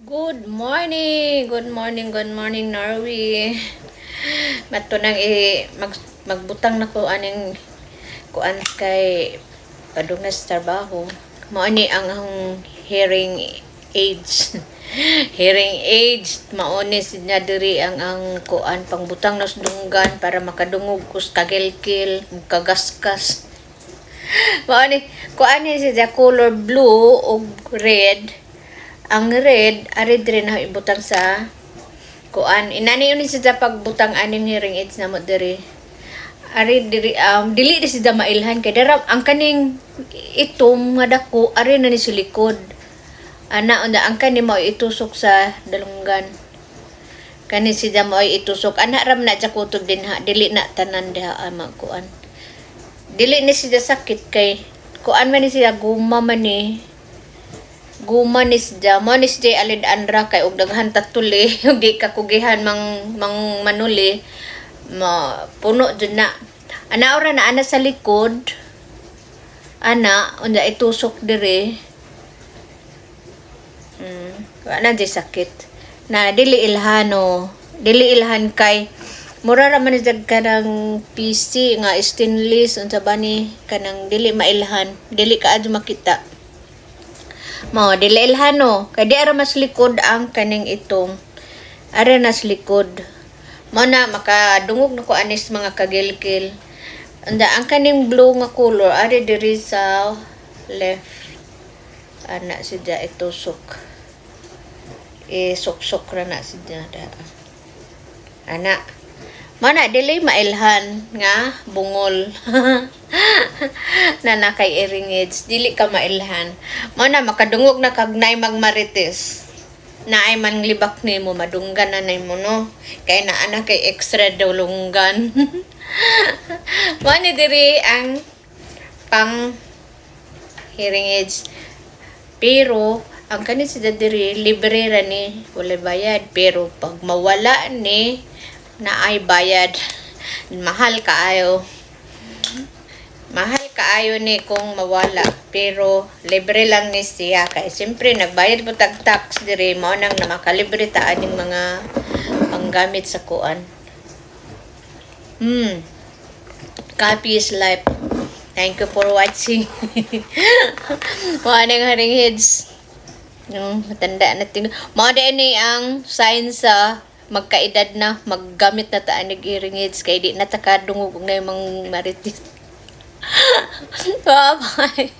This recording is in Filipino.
Good morning! Good morning, good morning, Norway. Mato nang i mag, magbutang na ko aning kuan kay padung na sa trabaho. Mao ni ang ang hearing aids. hearing aids mao ni sinya diri ang ang kuan pangbutang na sa dunggan para makadungog kus kagilkil kagaskas. Mao ni kuan ni siya color blue o red ang red ari dire na ibutang sa kuan. Inani yun siya pagbutang aning hearing aids na mo diri. Ari diri um, dili di siya mailhan. Kay dara ang kaning itom nga dako ari na ni sa likod. Ana unda ang kani mo itusok sa dalunggan. Kani siya mo itusok. Ana ram na sa din ha. Dili na tanan diha ama kuan. Dili ni siya sakit kay kuan man ni siya guma man ni guma ni siya mo ni siya alid andra kay og daghan tatuli ug di ka kugihan mang mang manuli. Ma puno jud na. Ana ora na ana sa likod. Ana unda itusok dire mm wala di sakit. Na dili ilhano dili ilhan kay mura ra man jud kanang PC nga stainless unsa ba kanang dili mailhan. Dili ka adyo makita mo dili ilhano kay di ara mas likod ang kaning itong ara nas likod. Mo na makadungog na ko anis mga kagilkil. Anda ang kaning blue nga color ari diri sa left. Ana sidya itusok isok-sok ra na sidya da. Ana mana dili mailhan nga bungol. Na nakay eringage dili ka mailhan. Mo na makadungog na kag magmarites. Na ay man libak ni mo madunggan na nay mo no? Kay na ana kay extra dulunggan. Mo ni diri ang pang hearing aids pero ang kani si diri libre ra ni wala bayad. Pero pag mawala ni na ay bayad. Mahal kaayo. Mahal kaayo ni kung mawala pero libre lang ni siya. Kay siyempre nagbayad po tag tax diri. Mo nang na makalibre ta aning mga panggamit sa kuan. Hmm. Copy is life. Thank you for watching. Morning haring heads. Yung matanda na ting mo ni ang sign sa magkaedad na maggamit na ta anig hearing aids kay di na takadungog na yung mga maritis. Bye bye